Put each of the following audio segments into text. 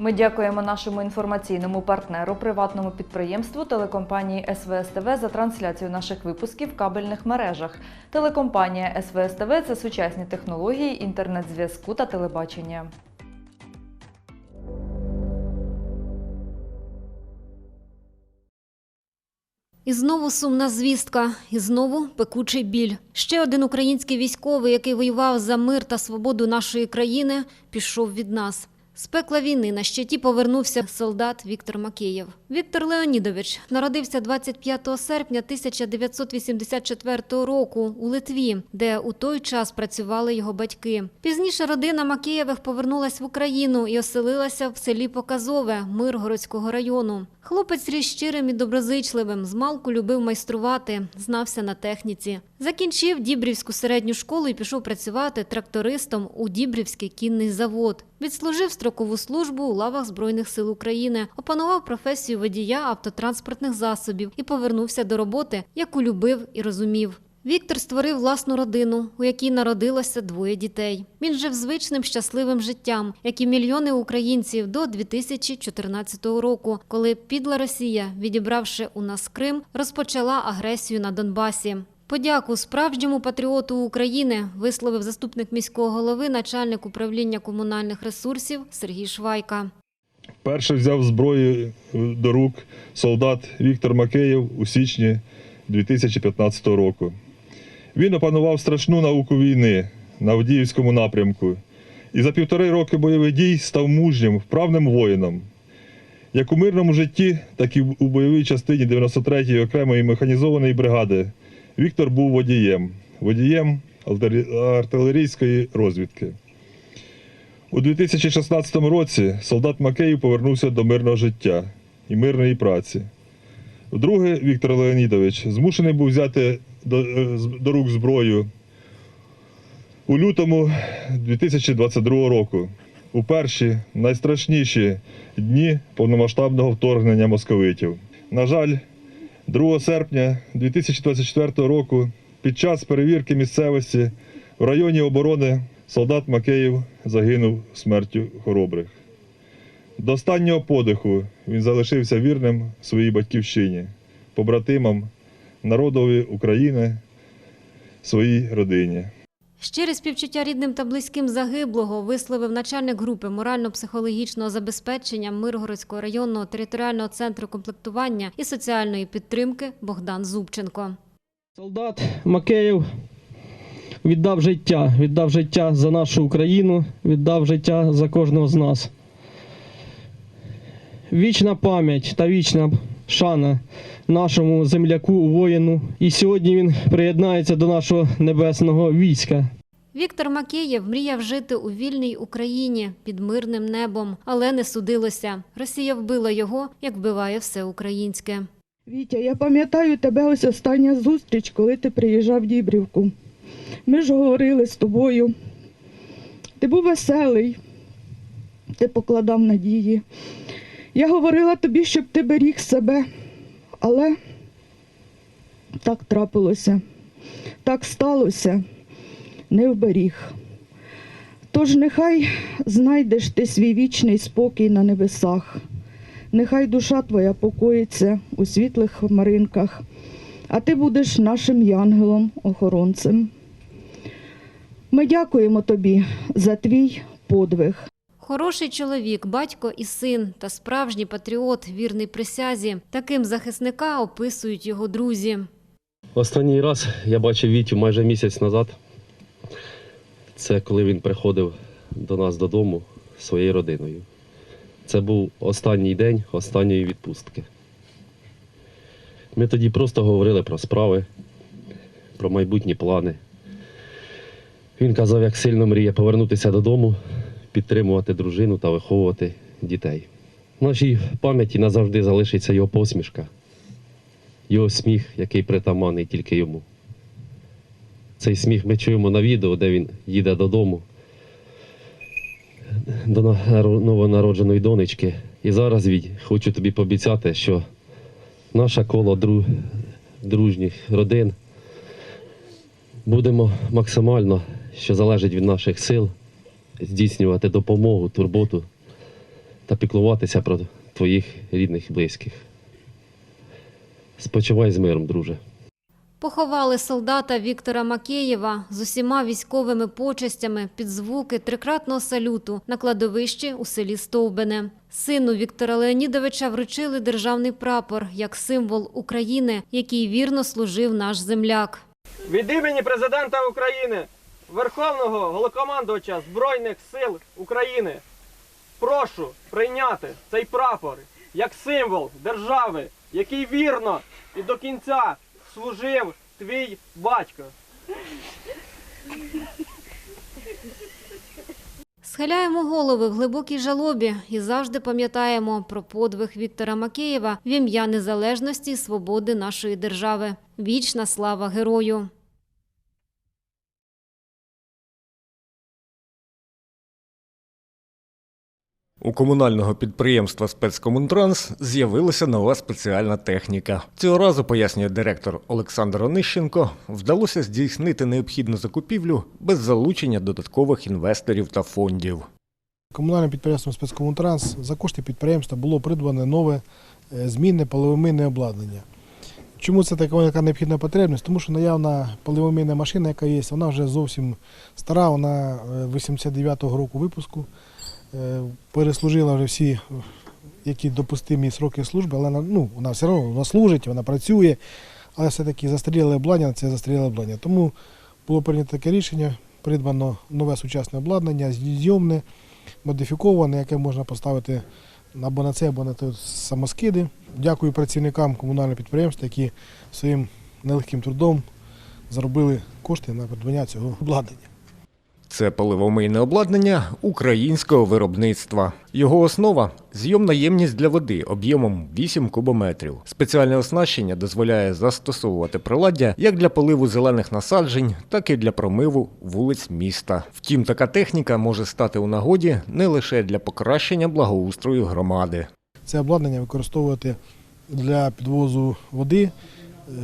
Ми дякуємо нашому інформаційному партнеру, приватному підприємству телекомпанії СВСТВ за трансляцію наших випусків в кабельних мережах. Телекомпанія СВСТВ – це сучасні технології інтернет-зв'язку та телебачення. І знову сумна звістка, і знову пекучий біль. Ще один український військовий, який воював за мир та свободу нашої країни, пішов від нас. З пекла війни на щиті повернувся солдат Віктор Макеєв. Віктор Леонідович народився 25 серпня 1984 року у Литві, де у той час працювали його батьки. Пізніше родина Макеєвих повернулась в Україну і оселилася в селі Показове Миргородського району. Хлопець ріс щирим і доброзичливим, змалку любив майструвати, знався на техніці. Закінчив Дібрівську середню школу і пішов працювати трактористом у Дібрівський кінний завод. Відслужив строкову службу у лавах Збройних сил України, опанував професію водія автотранспортних засобів і повернувся до роботи, яку любив і розумів. Віктор створив власну родину, у якій народилося двоє дітей. Він жив звичним щасливим життям, як і мільйони українців до 2014 року, коли підла Росія, відібравши у нас Крим, розпочала агресію на Донбасі. Подяку справжньому патріоту України висловив заступник міського голови, начальник управління комунальних ресурсів Сергій Швайка. Перший взяв зброю до рук солдат Віктор Макеєв у січні 2015 року. Він опанував страшну науку війни на Авдіївському напрямку і за півтори роки бойових дій став мужнім, вправним воїном. Як у мирному житті, так і у бойовій частині 93-ї окремої механізованої бригади Віктор був водієм, водієм артилерійської розвідки. У 2016 році солдат Макеїв повернувся до мирного життя і мирної праці. Вдруге, Віктор Леонідович змушений був взяти до, е, до рук зброю у лютому 2022 року, у перші найстрашніші дні повномасштабного вторгнення московитів. На жаль, 2 серпня 2024 року під час перевірки місцевості в районі оборони солдат Макеїв загинув смертю хоробрих. До останнього подиху він залишився вірним своїй батьківщині, побратимам, народові України, своїй родині. Щире співчуття рідним та близьким загиблого висловив начальник групи морально-психологічного забезпечення Миргородського районного територіального центру комплектування і соціальної підтримки Богдан Зубченко. Солдат Макеєв віддав життя, віддав життя за нашу Україну, віддав життя за кожного з нас. Вічна пам'ять та вічна шана нашому земляку, воїну. І сьогодні він приєднається до нашого небесного війська. Віктор Макеєв мріяв жити у вільній Україні під мирним небом, але не судилося. Росія вбила його, як вбиває все українське. Вітя, я пам'ятаю тебе ось остання зустріч, коли ти приїжджав в Дібрівку. Ми ж говорили з тобою. Ти був веселий, ти покладав надії. Я говорила тобі, щоб ти беріг себе, але так трапилося, так сталося, не вберіг. Тож нехай знайдеш ти свій вічний спокій на небесах. Нехай душа твоя покоїться у світлих хмаринках, а ти будеш нашим янгелом-охоронцем. Ми дякуємо тобі за твій подвиг. Хороший чоловік, батько і син та справжній патріот, вірний присязі. Таким захисника описують його друзі. Останній раз я бачив Вітю майже місяць назад. Це коли він приходив до нас додому зі своєю родиною. Це був останній день останньої відпустки. Ми тоді просто говорили про справи, про майбутні плани. Він казав, як сильно мріє повернутися додому, підтримувати дружину та виховувати дітей. В нашій пам'яті назавжди залишиться його посмішка його сміх, який притаманний тільки йому. Цей сміх ми чуємо на відео, де він їде додому до новонародженої донечки. І зараз, Відь, хочу тобі пообіцяти, що наше коло дру- дружніх родин будемо максимально, що залежить від наших сил, здійснювати допомогу, турботу та піклуватися про твоїх рідних і близьких. Спочивай з миром, друже. Поховали солдата Віктора Макеєва з усіма військовими почестями під звуки трикратного салюту на кладовищі у селі Стовбене. Сину Віктора Леонідовича вручили державний прапор як символ України, який вірно служив наш земляк. Від імені президента України, Верховного Голокомандувача Збройних сил України, прошу прийняти цей прапор як символ держави, який вірно і до кінця служив твій батько. Схиляємо голови в глибокій жалобі і завжди пам'ятаємо про подвиг Віктора Макеєва в ім'я незалежності і свободи нашої держави. Вічна слава герою! У комунального підприємства спецкомунтранс з'явилася нова спеціальна техніка. Цього разу, пояснює директор Олександр Онищенко, вдалося здійснити необхідну закупівлю без залучення додаткових інвесторів та фондів. Комунальним підприємством спецкомунтранс за кошти підприємства було придбане нове е, змінне паливомийне обладнання. Чому це така необхідна потребність? Тому що наявна паливомийна машина, яка є, вона вже зовсім стара, вона е, 89-го року випуску. Е, Переслужила вже всі, які допустимі сроки служби, але ну, вона все одно вона служить, вона працює, але все-таки застаріле обладнання це застаріле обладнання. Тому було прийнято таке рішення, придбано нове сучасне обладнання, зйомне, модифіковане, яке можна поставити або на це, або на те самоскиди. Дякую працівникам комунального підприємства, які своїм нелегким трудом заробили кошти на придбання цього обладнання. Це паливомийне обладнання українського виробництва. Його основа зйомна ємність для води об'ємом 8 кубометрів. Спеціальне оснащення дозволяє застосовувати приладдя як для поливу зелених насаджень, так і для промиву вулиць міста. Втім, така техніка може стати у нагоді не лише для покращення благоустрою громади. Це обладнання використовувати для підвозу води е,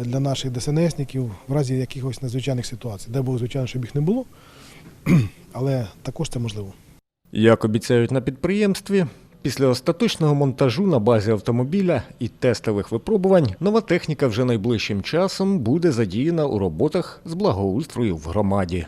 для наших ДСНСників в разі якихось надзвичайних ситуацій. Де було, звичайно, щоб їх не було, але також це можливо. Як обіцяють на підприємстві, після остаточного монтажу на базі автомобіля і тестових випробувань нова техніка вже найближчим часом буде задіяна у роботах з благоустрою в громаді.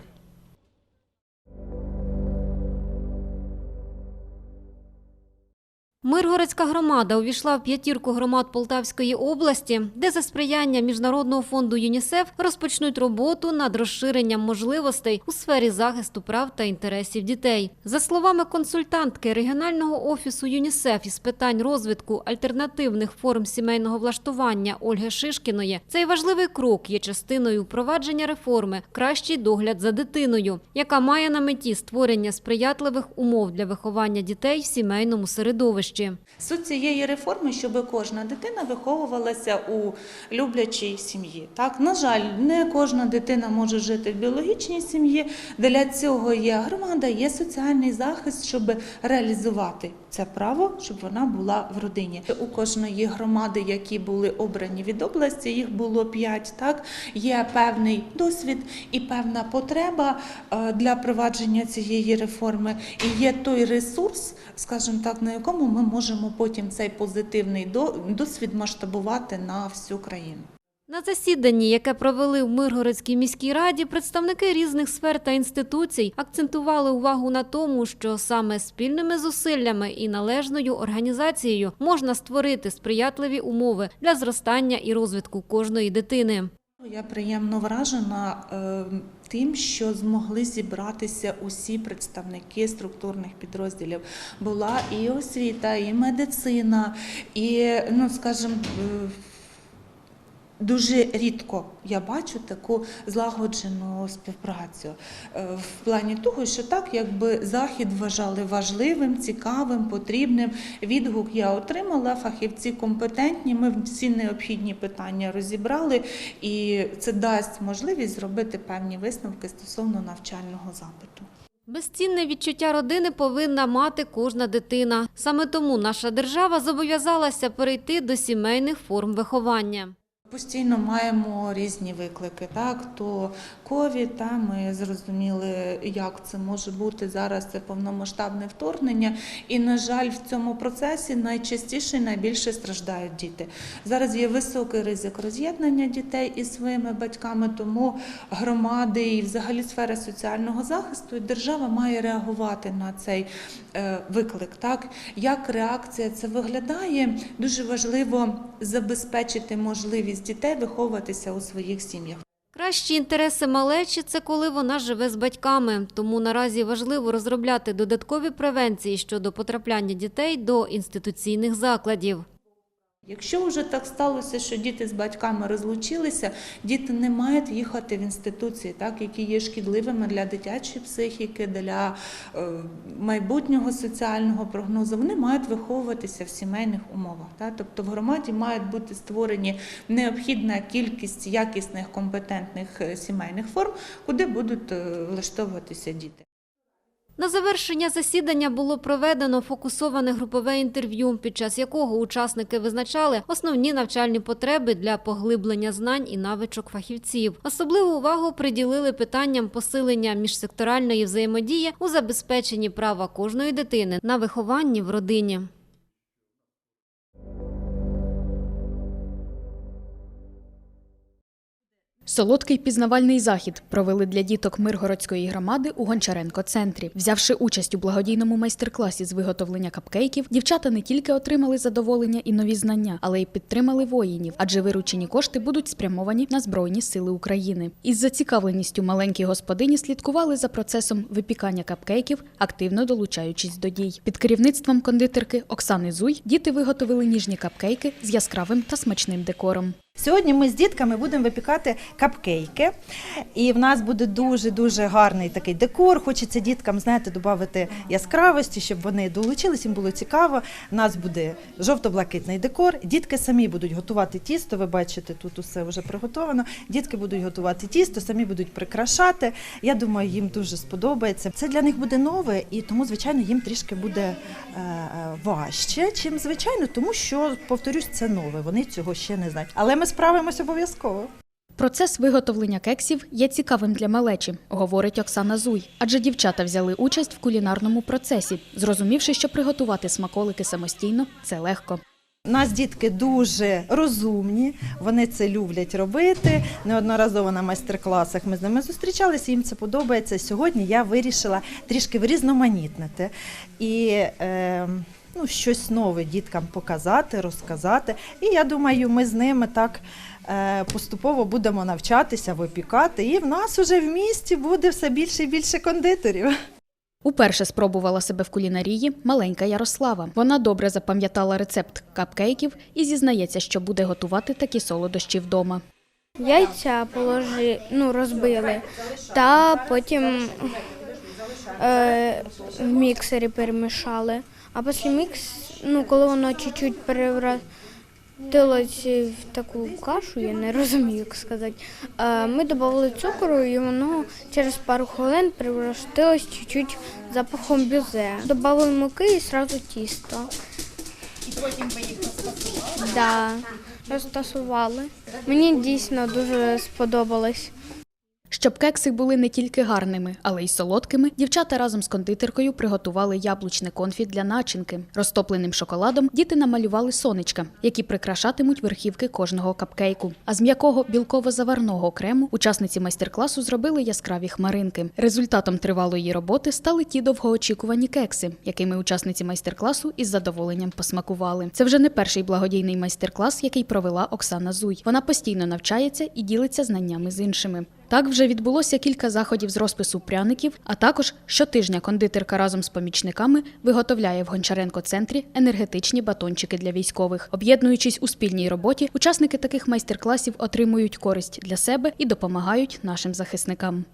Миргородська громада увійшла в п'ятірку громад Полтавської області, де за сприяння Міжнародного фонду ЮНІСЕФ розпочнуть роботу над розширенням можливостей у сфері захисту прав та інтересів дітей. За словами консультантки регіонального офісу ЮНІСЕФ із питань розвитку альтернативних форм сімейного влаштування Ольги Шишкіної, цей важливий крок є частиною впровадження реформи Кращий догляд за дитиною, яка має на меті створення сприятливих умов для виховання дітей в сімейному середовищі. Суть цієї реформи, щоб кожна дитина виховувалася у люблячій сім'ї. Так, на жаль, не кожна дитина може жити в біологічній сім'ї. Для цього є громада, є соціальний захист, щоб реалізувати це право, щоб вона була в родині. У кожної громади, які були обрані від області, їх було п'ять. Так є певний досвід і певна потреба е, для провадження цієї реформи. І є той ресурс, скажімо так, на якому ми можемо потім цей позитивний досвід масштабувати на всю країну. На засіданні, яке провели в Миргородській міській раді, представники різних сфер та інституцій акцентували увагу на тому, що саме спільними зусиллями і належною організацією можна створити сприятливі умови для зростання і розвитку кожної дитини. Я приємно вражена е, тим, що змогли зібратися усі представники структурних підрозділів. Була і освіта, і медицина, і, ну скажімо, е, Дуже рідко я бачу таку злагоджену співпрацю Е, в плані того, що так, якби захід вважали важливим, цікавим, потрібним. Відгук я отримала, фахівці компетентні. Ми всі необхідні питання розібрали, і це дасть можливість зробити певні висновки стосовно навчального запиту. Безцінне відчуття родини повинна мати кожна дитина. Саме тому наша держава зобов'язалася перейти до сімейних форм виховання. Постійно маємо різні виклики. Так, то ковід, та ми зрозуміли, як це може бути зараз. Це повномасштабне вторгнення. І на жаль, в цьому процесі найчастіше і найбільше страждають діти. Зараз є високий ризик роз'єднання дітей із своїми батьками, тому громади і взагалі сфера соціального захисту і держава має реагувати на цей е, виклик. Так як реакція це виглядає, дуже важливо забезпечити можливість дітей виховуватися у своїх сім'ях. Кращі інтереси малечі це коли вона живе з батьками. Тому наразі важливо розробляти додаткові превенції щодо потрапляння дітей до інституційних закладів. Якщо вже так сталося, що діти з батьками розлучилися, діти не мають їхати в інституції, так, які є шкідливими для дитячої психіки, для е, майбутнього соціального прогнозу. Вони мають виховуватися в сімейних умовах. Так? Тобто в громаді мають бути створені необхідна кількість якісних компетентних е, сімейних форм, куди будуть е, влаштовуватися діти. На завершення засідання було проведено фокусоване групове інтерв'ю, під час якого учасники визначали основні навчальні потреби для поглиблення знань і навичок фахівців. Особливу увагу приділили питанням посилення міжсекторальної взаємодії у забезпеченні права кожної дитини на вихованні в родині. Солодкий пізнавальний захід провели для діток Миргородської громади у Гончаренко-центрі. Взявши участь у благодійному майстер-класі з виготовлення капкейків, дівчата не тільки отримали задоволення і нові знання, але й підтримали воїнів, адже виручені кошти будуть спрямовані на Збройні Сили України. Із зацікавленістю маленькі господині слідкували за процесом випікання капкейків, активно долучаючись до дій. Під керівництвом кондитерки Оксани Зуй діти виготовили ніжні капкейки з яскравим та смачним декором. Сьогодні ми з дітками будемо випікати капкейки, і в нас буде дуже дуже гарний такий декор. Хочеться діткам, знаєте, додати яскравості, щоб вони долучились, їм було цікаво. У нас буде жовто-блакитний декор. Дітки самі будуть готувати тісто. Ви бачите, тут усе вже приготовано. Дітки будуть готувати тісто, самі будуть прикрашати. Я думаю, їм дуже сподобається. Це для них буде нове, і тому, звичайно, їм трішки буде е, важче, чим звичайно, тому що повторюсь, це нове. Вони цього ще не знають. Але ми справимось обов'язково. Процес виготовлення кексів є цікавим для малечі, говорить Оксана Зуй. Адже дівчата взяли участь в кулінарному процесі, зрозумівши, що приготувати смаколики самостійно це легко. У нас дітки дуже розумні, вони це люблять робити. Неодноразово на майстер-класах ми з ними зустрічалися, їм це подобається. Сьогодні я вирішила трішки врізноманітнити і е, ну, щось нове діткам показати, розказати. І я думаю, ми з ними так е, поступово будемо навчатися, випікати. І в нас уже в місті буде все більше і більше кондитерів. Уперше спробувала себе в кулінарії маленька Ярослава. Вона добре запам'ятала рецепт капкейків і зізнається, що буде готувати такі солодощі вдома. Яйця положи, ну, розбили, та потім е, в міксері перемішали. А після мікс, ну, коли воно чуть-чуть перевратилось в таку кашу, я не розумію, як сказати, е, ми додали цукру і воно через пару хвилин перевратилось чуть-чуть запахом бюзе. Добавили муки і одразу тісто. І потім ви їх розтасували? Да, розтасували. Мені дійсно дуже сподобалось. Щоб кекси були не тільки гарними, але й солодкими, дівчата разом з кондитеркою приготували яблучне конфі для начинки. Розтопленим шоколадом діти намалювали сонечка, які прикрашатимуть верхівки кожного капкейку. А з м'якого білково-заварного крему учасниці майстер-класу зробили яскраві хмаринки. Результатом тривалої роботи стали ті довгоочікувані кекси, якими учасниці майстер-класу із задоволенням посмакували. Це вже не перший благодійний майстер-клас, який провела Оксана Зуй. Вона постійно навчається і ділиться знаннями з іншими. Так вже відбулося кілька заходів з розпису пряників, а також щотижня кондитерка разом з помічниками виготовляє в Гончаренко-центрі енергетичні батончики для військових. Об'єднуючись у спільній роботі, учасники таких майстер-класів отримують користь для себе і допомагають нашим захисникам.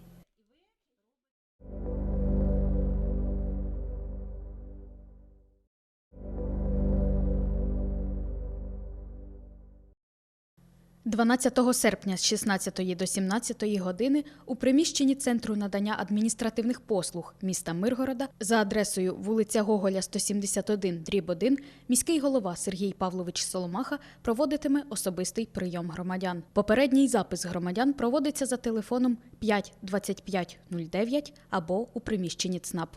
12 серпня з 16 до 17 години у приміщенні Центру надання адміністративних послуг міста Миргорода за адресою вулиця Гоголя, 171, дріб 1, міський голова Сергій Павлович Соломаха проводитиме особистий прийом громадян. Попередній запис громадян проводиться за телефоном 5 25 09 або у приміщенні ЦНАП.